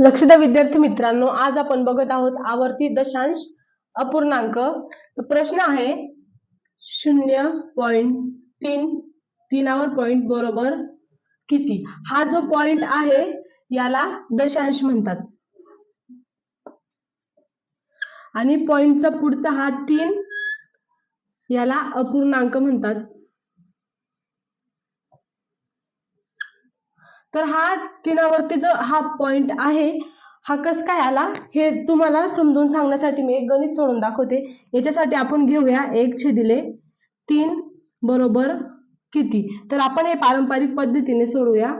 लक्ष द्या विद्यार्थी मित्रांनो आज आपण बघत आहोत आवर्ती दशांश अपूर्णांक. प्रश्न आहे शून्य पॉइंट तीन तीनावर पॉइंट बरोबर किती? हा जो पॉइंट आहे याला दशांश म्हणतात. आणि पॉइंटचा पुढचा हा तीन याला अपूर्णांक म्हणतात. तर हा तीनावरती जो हा पॉइंट आहे हा कस काय आला? हे तुम्हाला समजून सांगण्यासाठी मी एक गणित सोडून दाखवते. याच्यासाठी आपण घेऊया एक छेदिले तीन बरोबर किती? तर आपण हे पारंपरिक पद्धतीने सोडूया.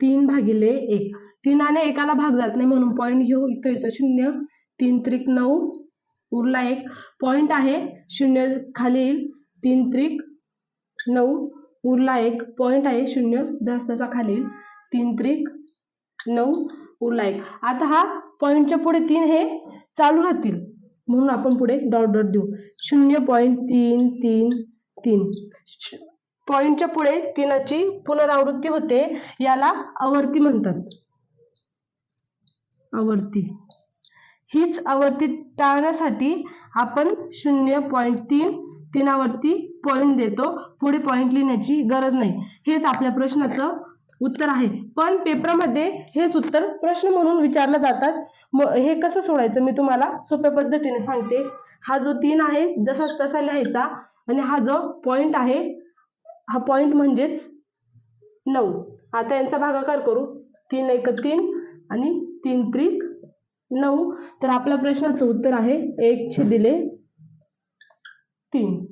तीन भागिले एक. तीनाने एकाला भाग जात नाही म्हणून पॉईंट घेऊ. इथं इथं शून्य. तीन त्रिक नऊ. उरला एक. पॉईंट आहे शून्य खाली येईल. तीन त्रिक नऊ. उरला एक पॉईंट आहे शून्य दस खालील खाली. तीन त्रिक नऊ उरला एक. आता हा पॉईंटच्या पुढे तीन हे चालू राहतील. म्हणून आपण पुढे डॉट डॉट देऊ. शून्य पॉईंट तीन तीन तीन. पॉईंटच्या पुढे तीनाची पुनरावृत्ती होते याला आवर्ती म्हणतात. आवर्ती. हीच आवर्ती टाळण्यासाठी आपण शून्य पॉईंट तीन तीनावरती पॉईंट देतो. पुढे पॉईंट लिहिण्याची गरज नाही. हेच आपल्या प्रश्नाचं उत्तर आहे. पण पेपरमध्ये हेच उत्तर प्रश्न म्हणून विचारलं जातात. मग हे कसं सोडायचं? मी तुम्हाला सोप्या पद्धतीने सांगते. हा जो तीन आहे जसाच तसा लिहायचा. आणि हा जो पॉईंट आहे हा पॉईंट म्हणजेच नऊ. आता यांचा भागाकार करू. तीन एक तीन आणि तीन त्रिक नऊ. तर आपल्या प्रश्नाचं उत्तर आहे एक छेदिले Sim.